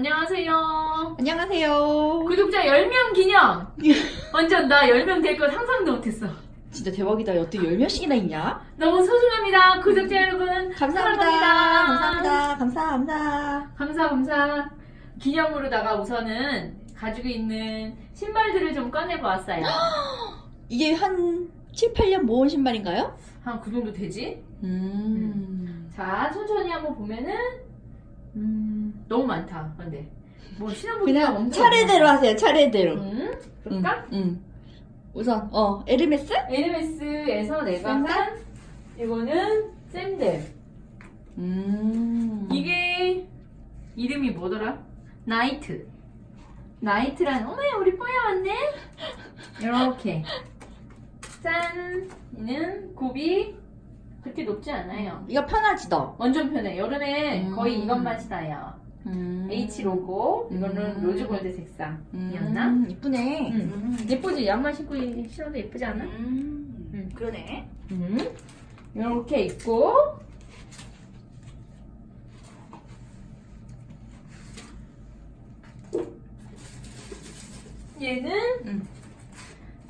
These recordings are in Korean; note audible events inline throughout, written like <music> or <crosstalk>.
안녕하세요. 안녕하세요. 구독자 10명 기념. 완전 나 10명 될거 상상도 못했어. 진짜 대박이다. 어떻게 열 몇씩이나 있냐? 너무 소중합니다. 구독자 여러분. 감사합니다. 사랑합니다. 감사합니다. 감사합니다. 감사, 감사. 기념으로다가 우선은 가지고 있는 신발들을 좀 꺼내보았어요. <gasps> 이게 한 7, 8년 모은 신발인가요? 한 그 정도 되지? 음. 자, 천천히 한번 보면은, 음, 너무 많다. 근데. 뭐, 신어보기가 그냥 차례대로. 하세요. 차례대로. 음, 그럴까? 응. 응. 우선 어 에르메스? 에르메스에서 내가 샌들? 산 이거는 샌들. 음. 이게 이름이 뭐더라? 나이트. 나이트란 어머 우리 뽀야 왔네. 이렇게 짠. 이는 굽이 그렇게 높지 않아요. 이거 편하지 너. 완전 편해. 여름에 음. 거의 이것만 신어요. 음. H 로고. 이거는 음. 로즈골드 색상이었나? 음, 이쁘네. 음. 예쁘지? 양말 신고 신어도 예쁘지 않아? 음. 음. 그러네. 음. 이렇게 있고 얘는 음.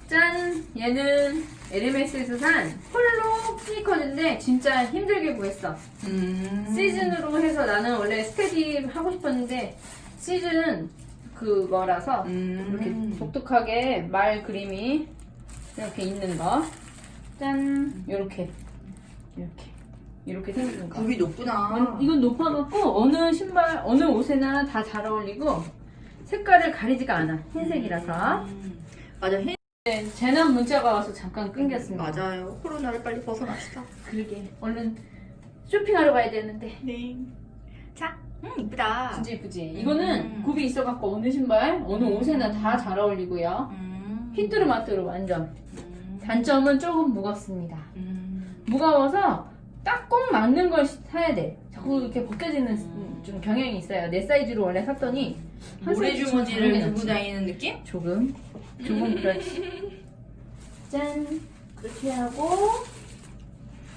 짠 얘는 에르메스에서 산 폴로 스니커즈인데 진짜 힘들게 구했어 음. 시즌으로 해서 나는 원래 스테디 하고 싶었는데 시즌 그거라서 음. 이렇게 독특하게 말 그림이 이렇게 있는 거. 짠. 요렇게. 이렇게. 이렇게 생긴 거. 굽이 높구나. 어, 이건 높아갖고 어느 신발, 어느 옷에나 다 잘 어울리고 색깔을 가리지가 않아. 흰색이라서. 음. 맞아. 흰... 네, 재난 문자가 와서 잠깐 끊겼습니다. 맞아요. 코로나를 빨리 벗어납시다. 그러게. 얼른 쇼핑하러 가야 되는데. 네. 자, 음 이쁘다. 진짜 이쁘지? 이거는 음. 굽이 있어갖고 어느 신발, 어느 옷에나 다 잘 어울리고요. 음. 휘뚜루마뚜루 완전. 음. 단점은 조금 무겁습니다. 음. 무거워서 딱 꼭 맞는 걸 사야 돼. 자꾸 이렇게 벗겨지는 음. 좀 경향이 있어요. 내 사이즈로 원래 샀더니 한 사이즈 좀 작은 게 모래주머니를 낫지. 들고 다니는 느낌? 조금 조금 그렇지. <laughs> 짠 그렇게 하고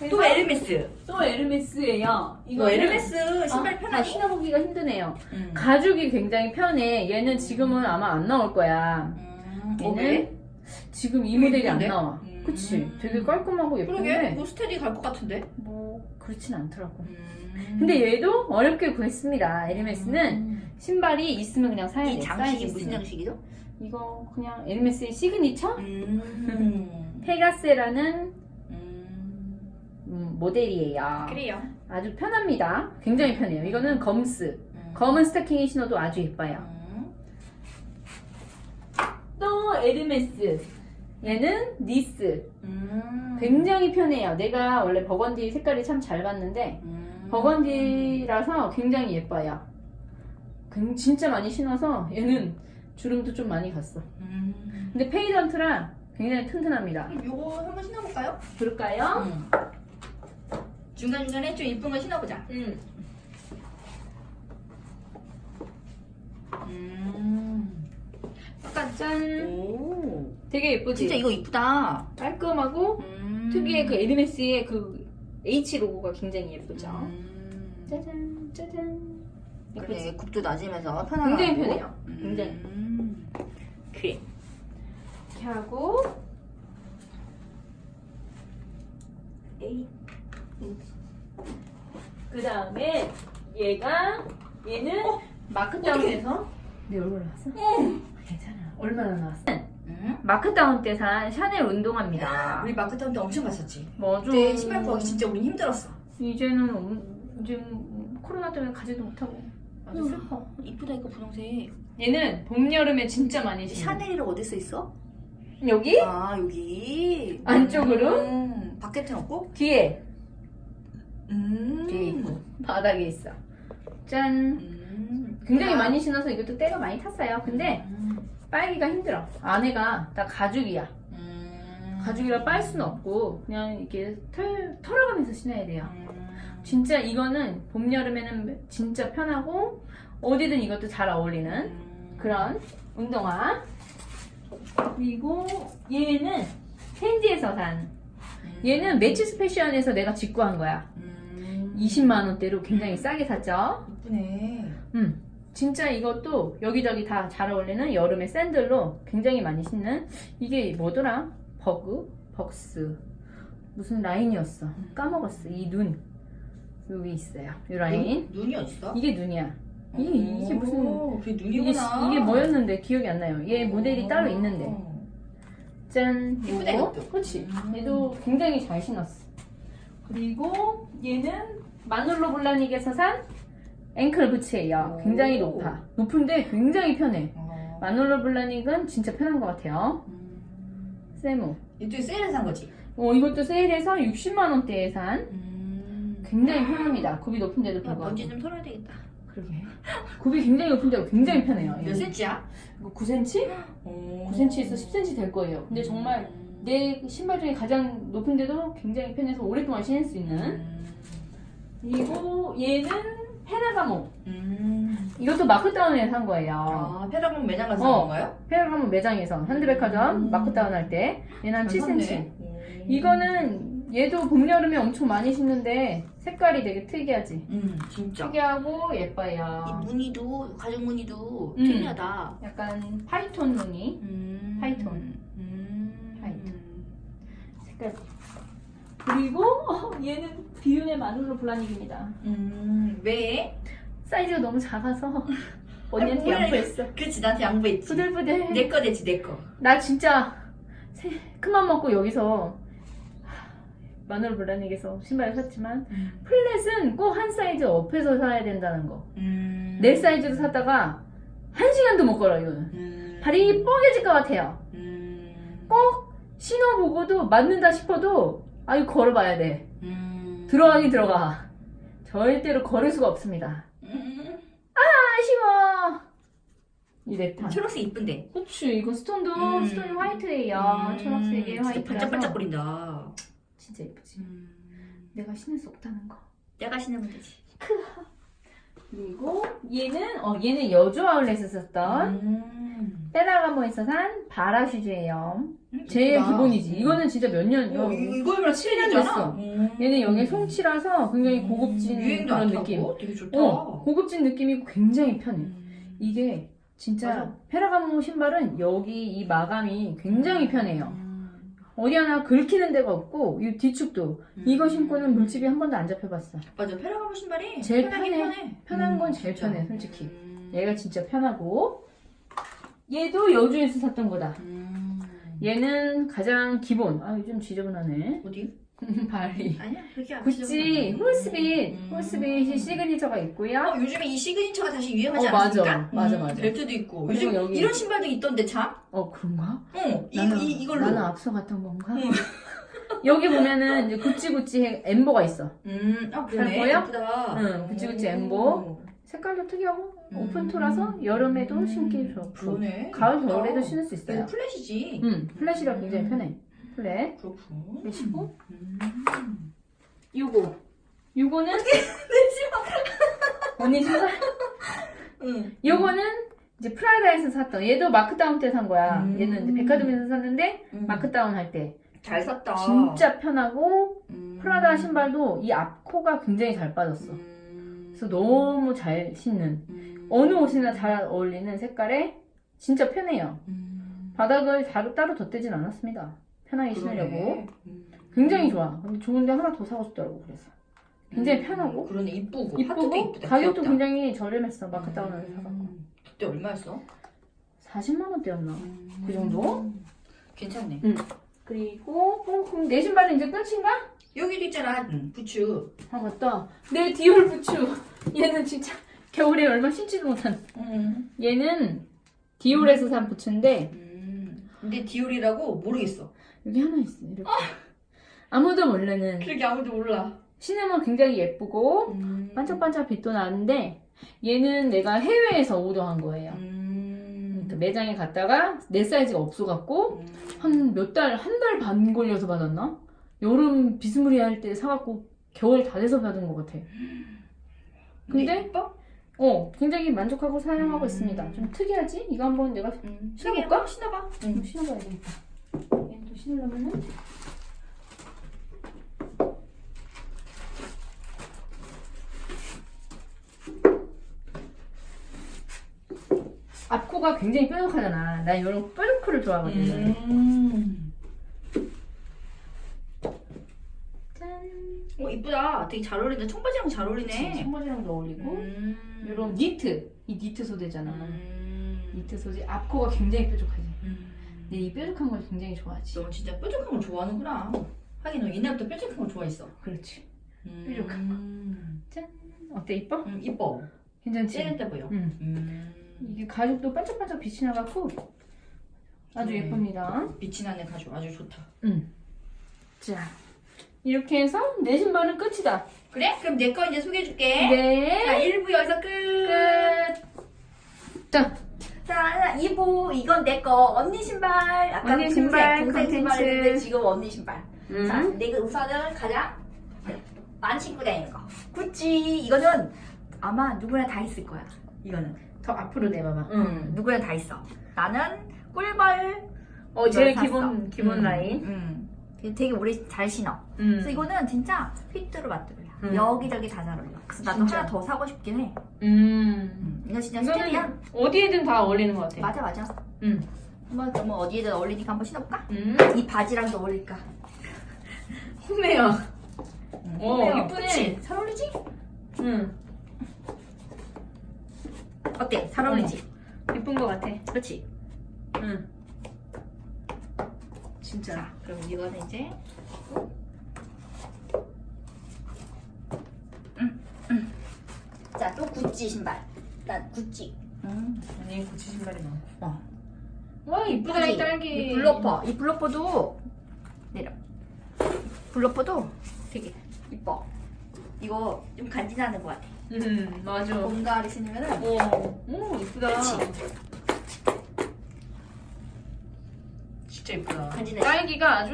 또 에르메스. 또 에르메스예요. 이거 너 에르메스 신발 아, 편하지? 신어보기가 힘드네요. 음. 가죽이 굉장히 편해. 얘는 지금은 아마 안 나올 거야. 음. 얘는 어, 왜? 지금 이 모델이 안 이쁜데? 나와. 음. 그치? 되게 깔끔하고 그러게. 예쁜데 뭐 스테디 갈 것 같은데? 뭐 그렇진 않더라고. 음. 근데 얘도 어렵게 구했습니다. 에르메스는 음. 신발이 있으면 그냥 사야 돼. 이 사이즈 장식이 무슨 있으면. 장식이죠? 이거 그냥 에르메스의 시그니처? 음. <laughs> 페가세라는 음. 음, 모델이에요. 그래요. 아주 편합니다. 굉장히 편해요. 이거는 검스. 음. 검은 스타킹에 신어도 아주 예뻐요. 음. 또 에르메스. 얘는 니스. 음. 굉장히 편해요. 내가 원래 버건디 색깔이 참 잘 봤는데 음. 버건디라서 굉장히 예뻐요. 굉- 진짜 많이 신어서 얘는 주름도 좀 많이 갔어. 음. 근데 페이던트라 굉장히 튼튼합니다. 그럼 요거 한번 신어볼까요? 그럴까요? 음. 중간중간에 좀 이쁜 거 신어보자. 음. 음. 약간 짠. 오. 되게 예쁘지? 진짜 이거 이쁘다. 깔끔하고 음. 특유의 그 에르메스의 그 H 로고가 굉장히 예쁘죠? 음. 짜잔, 짜잔. 그래, 예쁘지? 굽도 낮으면서 편하고. 굉장히 편해요. 굉장히. 음. 그래. 이렇게 하고. 그 다음에 얘가 얘는 마크다운에서 내 얼굴 나왔어? 괜찮아. 얼마나 나왔어? 응? 마크다운 때 산 샤넬 운동화입니다. 우리 마크타운 때 엄청 갔었지. 뭐 좀. 그때 신발 구하기 진짜 우린 힘들었어. 이제는 음, 지금 코로나 때문에 가지도 못하고 아주 슬퍼. 이쁘다 이거 분홍색. 얘는 봄 여름에 진짜 많이 신어. 샤넬이랑 어디 써 있어? 여기 아 여기. 안쪽으로? 음. 바켓은 없고? 뒤에 음. 뒤에 있고 바닥에 있어. 짠. 음. 굉장히 아. 많이 신어서 이것도 때가 많이 탔어요. 근데 음. 빨기가 힘들어. 안에가 다 가죽이야. 음. 가죽이라 빨 수는 없고 그냥 이렇게 털 털어가면서 신어야 돼요. 음. 진짜 이거는 봄 여름에는 진짜 편하고 어디든 이것도 잘 어울리는 음. 그런 운동화. 그리고 얘는 샌디에서 산. 얘는 매치스 패션에서 내가 직구한 거야. 음. 20만 원대로 굉장히 싸게 샀죠. 이쁘네. 음, 진짜 이것도 여기저기 다 잘 어울리는 여름의 샌들로 굉장히 많이 신는 이게 뭐더라? 버그? 벅스 무슨 라인이었어 까먹었어 이 눈 여기 있어요 이 라인 눈, 눈이 어딨어? 이게 눈이야 이게, 이게 무슨 오, 그게 이게, 눈이구나. 이게 뭐였는데 기억이 안 나요 얘 모델이 따로 있는데 어. 짠 예쁘네, 요거 이것도. 그렇지 음. 얘도 굉장히 잘 신었어 그리고 얘는 마놀로 블라닉에서 산 앵클 부츠예요 오. 굉장히 높아 높은데 굉장히 편해 어. 마놀로 블라닉은 진짜 편한 것 같아요 음. 세무 이쪽에 세일에 산 거지? 어, 이것도 세일해서 60만 원대에 산 음. 굉장히 편합니다 굽이 높은데도 야, 불구하고 먼지 좀 털어야 되겠다. 그러게 굽이 굉장히 높은데 굉장히 편해요 몇? 이거 9cm? 오. 9cm에서 10cm 될 거예요 근데 정말 음. 내 신발 중에 가장 높은데도 굉장히 편해서 오랫동안 신을 수 있는 음. 그리고 얘는 페라가모 음. 이것도 마크다운에 산 거예요 아, 페라몬 매장 가서 산 어. 건가요? 페라가모 매장에서 현대백화점 음. 마크다운 할 때 얘는 한잘 7cm 샀네. 오. 이거는 얘도 봄 여름에 엄청 많이 신는데 색깔이 되게 특이하지 음, 진짜. 특이하고 이 예뻐요 무늬도 가죽 무늬도 음. 특이하다. 약간 파이톤 무늬 음. 파이톤. 음. 파이톤. 색깔 그리고 어, <laughs> 얘는 비윤의 마눌로 블라닉입니다 음. 왜? 사이즈가 너무 작아서 <laughs> 언니한테 뭐야, 양보했어 그렇지 나한테 양보했지. 부들부들 내 거 되지 내 거. 나 진짜 새- 큰맘 먹고 여기서 하, 마늘 블라닉에서 신발을 샀지만 플랫은 꼭 한 사이즈 업해서 사야 된다는 거. 음. 내 사이즈로 샀다가 한 시간도 못 걸어 이거는. 음. 발이 뻐개질 것 같아요. 음. 꼭 신어보고도 맞는다 싶어도 아 이거 걸어봐야 돼. 음. 들어가긴 들어가. 절대로 걸을 수가 없습니다. 음. 아쉬워. 이랬다. 초록색 이쁜데. 그치 이거 스톤도 음. 스톤이 화이트예요. 초록색에 진짜 화이트라서 반짝반짝 거린다. 진짜 예쁘지. 음. 내가 신을 수 없다는 거. 내가 신으면 되지. 그리고 얘는 어 얘는 여주 아울렛에서 샀던 음. 페라가모에서 산 바라 슈즈예요. 음, 제일 이쁘다. 기본이지. 이거는 진짜 몇 년, 어, 요- 이거 이거면 칠년 됐어. 얘는 여기 송치라서 굉장히 고급진 음. 유행도 그런 안 느낌. 타고 되게 좋다. 어, 고급진 느낌이고 굉장히 편해. 음. 이게 진짜 맞아. 페라가모 신발은 여기 이 마감이 굉장히 편해요. 음. 어디 하나 긁히는 데가 없고 이 뒤축도 이거 음. 신고는 물집이 한 번도 안 잡혀봤어. 맞아 페라가모 신발이 제일 편하긴 편해. 편해. 편한 건 음, 제일 진짜. 편해, 솔직히. 음. 얘가 진짜 편하고 얘도 여주에서 샀던 거다. 음. 얘는 가장 기본. 아 요즘 지저분하네. 어디? 발이. 아니야 그렇게 안 구찌 지저분해. 홀스빗. 음. 홀스빗이 시그니처가 있고요. 어, 요즘에 이 시그니처가 다시 유행하지 어, 맞아. 않았습니까? 맞아, 음, 맞아. 벨트도 있고 그리고 요즘 여기- 이런 신발도 있던데 참? 어 그런가? 어, 이, 나는, 이, 이걸로 나는 앞서 갔던 건가? 응. <laughs> 여기 보면은 이제 구찌 구찌 엠보가 있어. 음, 아 그러네 잘 보여? 예쁘다 응, 구찌 구찌 오. 엠보. 색깔도 특이하고 음. 오픈토라서 여름에도 음, 신기 좋고 그러네 가을 예쁘다. 겨울에도 신을 수 이거 있어요. 플랫이지 음 플랫이라 굉장히 음. 편해. 플랫. 그렇군 그리고 음. 요거. 요거는 <laughs> 언니 신발. 응. 요거는 이제 프라다에서 샀던 얘도 마크다운 때 산 거야. 음. 얘는 이제 백화점에서 샀는데 음. 마크다운 할 때 잘 샀다 진짜 편하고 음. 프라다 신발도 이 앞코가 굉장히 잘 빠졌어. 음. 그래서 너무 잘 신는 음. 어느 옷이나 잘 어울리는 색깔에 진짜 편해요. 음. 바닥을 따로 따로 덧대진 않았습니다. 편하게. 신으려고 음. 굉장히 좋아. 근데 좋은데 하나 더 사고 싶더라고 그래서 굉장히 음. 편하고 그러네 이쁘고 이쁘고 이쁘다 가격도 귀엽다. 굉장히 저렴했어 마크다운을 음. 사갖고 그때 얼마였어? 40만 원대였나? 음. 그 정도? 괜찮네 그리고 어, 그럼 내 신발은 이제 끝인가? 여기도 있잖아 음, 부츠 아 맞다 내 디올 부츠 얘는 진짜 겨울에 얼마 신지도 못한 음. 얘는 디올에서 산 부츠인데 음. 근데 디올이라고 모르겠어 여기 하나 있어 이렇게 아무도 모르는 그렇게 아무도 몰라 신으면 굉장히 예쁘고 음. 반짝반짝 빛도 나는데 얘는 내가 해외에서 오더한 거예요 음. 그러니까 매장에 갔다가 내 사이즈가 없어갖고 음. 한몇 달, 한 달 반 걸려서 받았나? 여름 비스무리할 때 사갖고 겨울 다 돼서 받은 것 같아. 근데 예뻐? 어, 굉장히 만족하고 사용하고 음. 있습니다. 좀 특이하지? 이거 한번 내가 음. 신어볼까? 신어봐 좀 신어봐야 되겠다. 신으려면은 앞코가 굉장히 뾰족하잖아. 나 이런 뾰족코를 좋아하거든. 음. 짠. 어 이쁘다. 되게 잘 어울린다. 청바지랑 잘 어울리네. 청바지랑도 어울리고 음. 이런 니트. 이 니트 소재잖아. 음. 니트 소재 앞코가 굉장히 뾰족하지. 음. 근데 이 뾰족한 걸 굉장히 좋아하지. 너 진짜 뾰족한 걸 좋아하는구나. 하긴 너 옛날부터 뾰족한 걸 좋아했어. 그렇지. 음. 뾰족한 짠. 어때 이뻐? 음, 이뻐. 괜찮지? 찌릿해 보여. 응. 음. 이게 가죽도 반짝반짝 빛이 나갖고 아주 음. 예쁩니다. 빛이 나는 가죽 아주 좋다. 응. 자 이렇게 해서 내 신발은 끝이다. 그래? 그럼 내 거 이제 소개해줄게. 네. 자, 1부 여기서 끝. 끝. 자 자, 2부 이건 내 거. 언니 신발. 아까 언니 동생, 신발, 동생 컨텐츠. 신발인데 지금 언니 신발. 음. 자, 내가 우선은 가장 많이 신고 다니는 거. 구찌. 이거는 아마 누구나 다 있을 거야. 이거는. 더 앞으로 내봐봐. 음, 누구나 다 있어. 나는 꿀벌. 어 제일 이걸 기본 샀어. 기본 음, 라인. 음. 되게 오래 잘 신어. 음. 그래서 이거는 진짜 핏대로 맞들이야. 음. 여기저기 다 잘 어울려. 그래서 나도 진짜. 하나 더 사고 싶긴 해. 음. 음. 이거 진짜. 이거는 어디에든 다 어울리는 것 같아. 맞아 맞아. 음. 한번 그러면 어디에든 어울리니까 한번 신어볼까? 음. 이 바지랑도 어울릴까? 홈메어. 응. 어 그래요. 이쁘네. 그치? 잘 어울리지? 응. 어때? 잘 어울리지? 이쁜 것 같아. 그렇지? 응. 진짜. 자, 그럼 이거는 이제 음, 음. 자, 또 구찌 신발. 난 구찌. 음. 언니 구찌 신발이 많고. 어. 와 이쁘다 이 딸기. 이 블러퍼. 이 블러퍼도 내려. 블러퍼도 되게 이뻐. 이거 좀 간지나는 것 같아. 음 맞아. 오, 뭔가를 신으면은 오 이쁘다. 그치? 진짜 이쁘다. 간지나지? 딸기가 아주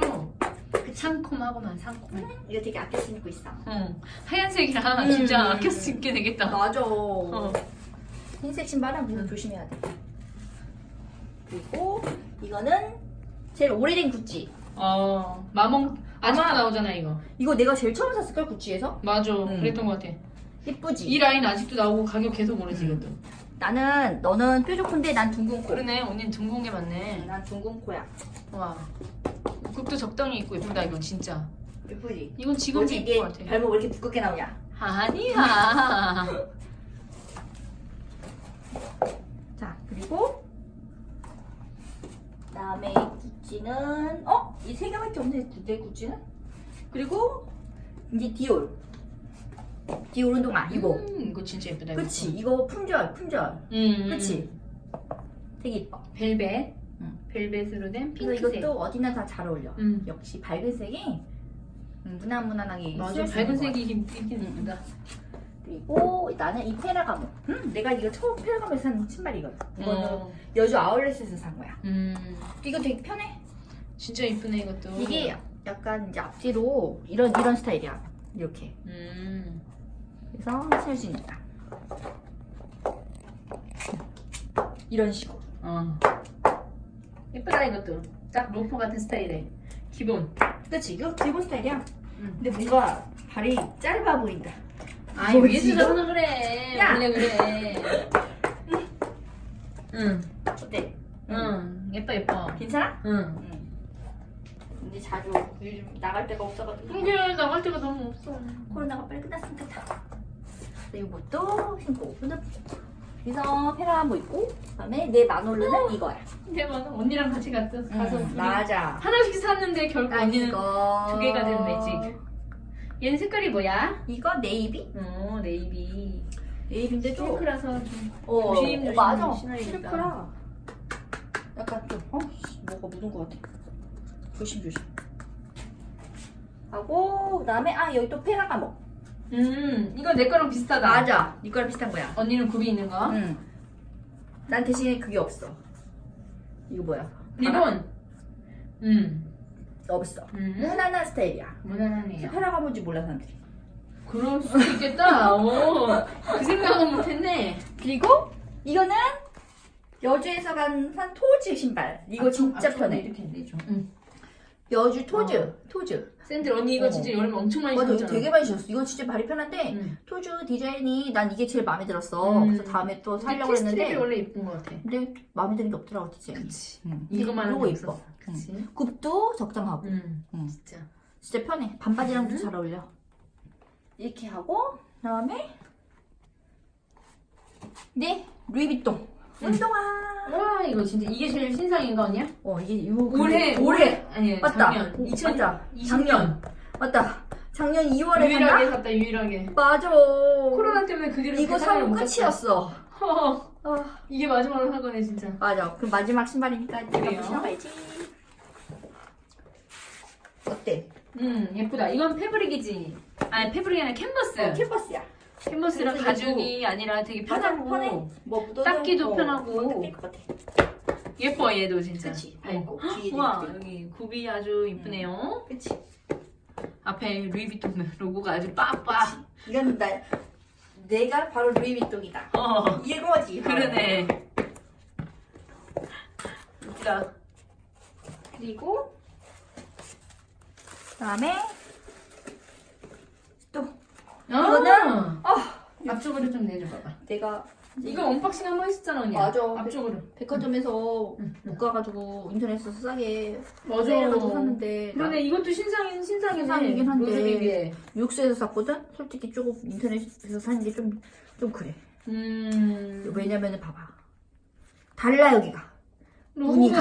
상콤하고만 상콤해. 이거 되게 아껴 신고 있어. 응. 하얀색이라 음. 진짜 아껴 쓰게 되겠다. 맞아. 어. 흰색 신발은 그래서 조심해야 돼. 그리고 이거는 제일 오래된 구찌. 어 마몽 아직도 아마- 나오잖아 이거. 이거 내가 제일 처음 샀을걸 구찌에서? 맞아. 음. 그랬던 것 같아. 예쁘지? 이 라인 아직도 나오고 가격 계속 오르지 이것도. 나는 너는 뾰족한데 난 둥근 코. 그러네. 언니는 둥근 게 많네. 난 둥근 코야. 와. 국도 적당히 있고 예쁘다 이건 진짜. 예쁘지? 이건 지금도 뭐지 예쁜 것 같아. 발목 왜 이렇게 두껍게 나오냐? 아니야. <laughs> 자 그리고 그다음에 구찌는 어? 이 세 개밖에 없네 내 구찌는? 그리고 이제 디올. 디올 운동화 이거. 음, 이거 진짜 예쁘다. 이거. 그치 이거 품절 품절. 음. 그치? 되게 이뻐. 벨벳. 응. 벨벳으로 된 그래서 핑크색. 이것도 어디나 다 잘 어울려. 음. 역시 밝은 색이 음, 무난무난하게 맞아. 쓸수 밝은 것 색이 이긴 음. 이쁘다. 그리고 나는 이 페라가모. 음, 내가 이거 처음 페라가모에서 산 신발이거든. 이거는 어. 여주 아울렛에서 산 거야. 음. 이거 되게 편해. 진짜 이쁘네 이것도. 이게 약간 이제 앞뒤로 이런 이런 스타일이야. 이렇게. 음. 그래서 쓸 수 있다. 이런 식으로. 어. 예쁘다 이것도. 딱 로퍼 같은 스타일에. 기본. 그치? 이거 기본 스타일이야. 음. 근데 뭔가 발이 짧아 보인다. 아이 뭐지, 위에서 이거? 나오는 그래. 야! 원래 그래. 응. 어때? 응. 예뻐 예뻐. 괜찮아? 응. 응. 근데 자주 요즘 나갈 데가 없어가지고. 이게 나갈 데가 너무 없어. 코로나가 빨리 끝났으면 좋겠다. 이것도 신고. 근데 그래서 페라모 있고, 그다음에 내 마놀르는 이거야. 대박. 언니랑 같이 갔어. 가서 응, 우리 맞아. 하나씩 샀는데 결국 나 언니는 이거 두 개가 된 매직. 얘는 색깔이 뭐야? 이거 네이비? 어 네이비. 네이비인데 좀 실크라서 좀 어, 조심, 어, 맞아. 신어야겠다. 실크라. 약간 좀 어, 씨, 뭐가 묻은 것 같아. 조심 조심. 하고 그다음에 아 여기 또 페라가모. 음 이거 내 거랑 비슷하다. 맞아. 네 거랑 비슷한 거야. 언니는 굽이 있는 거. 응. 난 대신에 그게 없어. 이거 뭐야? 리본. 음. 없어. 음. 무난한 스타일이야. 무난하네요. 페라가모인지 몰라 사람들이. 그럴 수 있겠다. <laughs> 오, 그 생각은 못했네. 그리고 이거는 여주에서 간 산 토지 신발. 이거 진짜 아, 편해. 이렇게 되죠. 응. 여주 토즈, 토즈. 샌들 언니 이거 어. 진짜 여름에 엄청 많이 맞아, 이거 신었잖아. 되게 많이 신었어. 이거 진짜 발이 편한데 응. 토즈 디자인이 난 이게 제일 마음에 들었어. 음. 그래서 다음에 또 살려고 근데 했는데 티스트랩이 원래 예쁜 것 같아. 근데 마음에 드는 게 없더라고 디자인이. 그치. 응. 이거만 요거 하고 이뻐. 있어. 그치. 굽도 적당하고. 응. 응. 진짜. 진짜 편해. 반바지랑도 음. 잘 어울려. 이렇게 하고 그다음에 네 루이비통 음. 운동화. 와 이거 진짜 이게 제일 신상인 거 아니야? 어 이게 요 올해 올해 아니 맞다. 작년 오, 2020년 맞다. 작년. 맞다. 작년 2월에 유일하게? 샀다 유일하게. 맞아. 코로나 때문에 그 뒤로 이거 사고 끝이었어. 어, <laughs> 아, 이게 마지막으로 산 거네 진짜. 맞아. 그럼 마지막 신발이니까 내가 그래요? 한번 신어봐야지. 어때? 음 예쁘다. 이건 패브릭이지. 아니 패브릭이 아니라 캔버스. 어, 캔버스야. 캔버스랑 그래서 가죽이 아니라 되게 편하고 편해. 뭐 묻어도 닦기도 어, 편하고. 뭐 닦일 것 같아. 예뻐 얘도 진짜. 그치. 어. 밝고 뒤에 와 이렇게. 여기 굽이 아주 이쁘네요. 그치. 앞에 루이비통 <laughs> 로고가 아주 빡빡. 이건 나 내가 바로 루이비통이다. 어 이거지. 그러네. 진짜. 그리고 그다음에 또 이거는 어, 앞쪽으로 좀 내줘 봐봐. 내가 이거 언박싱 한 번 했었잖아 언니. 맞아. 앞쪽으로. 백화점에서 응, 못 가가지고 인터넷에서 싸게 맞아. 세일해가지고 샀는데 나 그러네 이것도 신상인 신상이네. 신상이긴 한데. 로즈비비에. 육수에서 샀거든. 솔직히 조금 인터넷에서 사는 게 좀 좀 그래. 음. 왜냐면은 봐봐. 달라 여기가. 로고가 무늬가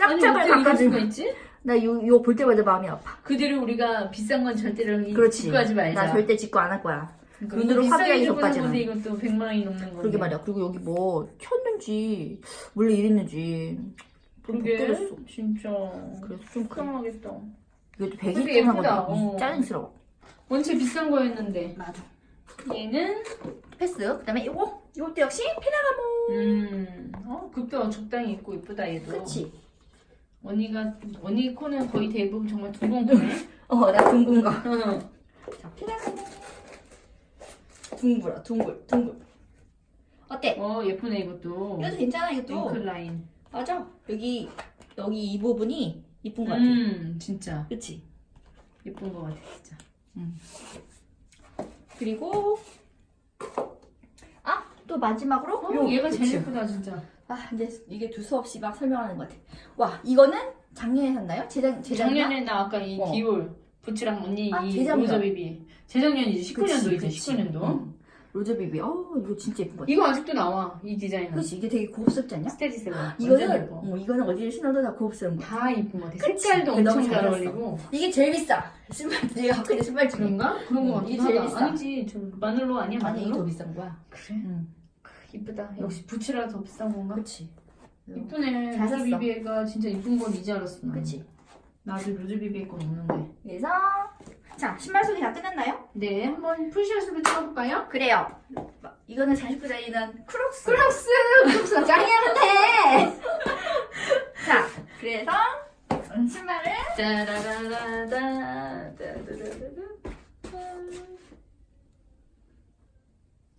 아니 짝짝을 어떻게 이럴 수가 바꿔주면 있지? 나 요 요 볼 때마다 마음이 아파. 그대로 우리가 비싼 건 절대로 이- 그렇지. 짓고 하지 말자. 나 절대 짓고 안 할 거야. 그러니까 눈으로 이거 비싸게 화기애애 주고 산 돋바지는. 건데 이것도 100만 원이 넘는 건데. 그러게 말이야. 그리고 여기 뭐 켰는지 원래 이랬는지 좀 그러게 때렸어. 진짜. 그래서 좀 그래. 속상하겠다. 이것도 근데 100일 예쁘다. 동안 어. 짜증스러워. 원체 비싼 거였는데. 맞아. 얘는 패스. 그다음에 이거 이것도 역시 페나가모. 음, 어, 급도 적당히 입고 이쁘다 얘도. 그치. 언니가 언니 코는 거의 대부분 정말 둥근 <laughs> 코네. 어, 나 둥근 거. 응. 자, 페나가모. 둥글어, 둥글, 둥글. 어때? 어 예쁘네 이것도. 이것도 괜찮아, 이것도. 윙클 라인. 맞아. 여기 여기 이 부분이 이쁜 것 같아. 음, 진짜 그치? 예쁜 거 같아 진짜. 그리고 아, 또 마지막으로 어, 요 얘가 제일 그치? 예쁘다 진짜. 아, 이제 이게 두서없이 막 설명하는 것 같아. 와, 이거는 작년에 샀나요? 재작 재작년? 작년에 나 아까 이 어. 디올 부츠랑 언니 아, 이 재작년. 로저 비비. 재작년이지 19년도이지 19년도. 로즈비비. 어, 이거 진짜 예쁜 것 같아. 이거 아직도 나와 이 디자인은. 그렇지, 이게 되게 고급스럽지 않냐? 스테디스가. 완전 이거는 예뻐. 어, 이거는 어디를 신어도 다 고급스러운 거. 다 이쁜 거 같아. 그치? 색깔도 너무 엄청 잘 잘 어울리고. 이게 제일 비싸. 신발 내가 갖고 있는 신발 중에. 그런가? 그런 거 응, 같긴 이게 제일 하다. 비싸. 아니지. 저 마늘로 아니야 아니 이게 더 마늘로? 비싼 거야. 그래? 응. 이쁘다. 역시 부츠라 더 비싼 건가? 그렇지. 이쁘네. 잘 샀어. 로즈 비비에가 진짜 이쁜 건 이제 알았어. 나. 그렇지. 나도 로즈 비비에 건 없는데. 그래서 자 신발 소개 다 끝났나요? 네, 한번 풀샷으로 찍어볼까요? 그래요. 이거는 잘 신고 다니는 크록스. 크록스! 크록스가 짱이야 근데. <laughs> 자 그래서 신발을 따라라라다, 따라라라라.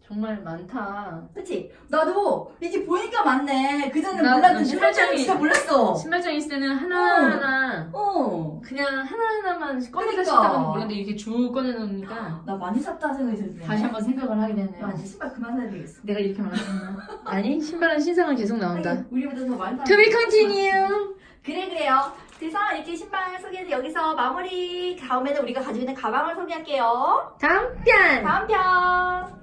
정말 많다. 그치? 나도 이게 보니까 많네. 그전에 나- 몰랐는데 나 신발장이 신발장이- 진짜 몰랐어. 신발장 있을 때는 하나하나 어. 그냥 하나하나만 꺼내다 그러니까. 신다고 몰랐는데 이렇게 쭉 꺼내놓으니까 나 많이 샀다 생각이 들네. 다시 한번 생각을 하게 되네요. 나 이제 신발 그만 사야 되겠어. 내가 이렇게 많았나? 아니, 신발은 신상은 계속 나온다. 하긴 우리보다 더 많이 사. To be continue! 그래 그래요. 그래서 이렇게 신발 소개해서 여기서 마무리. 다음에는 우리가 가지고 있는 가방을 소개할게요. 다음 편! 다음 편.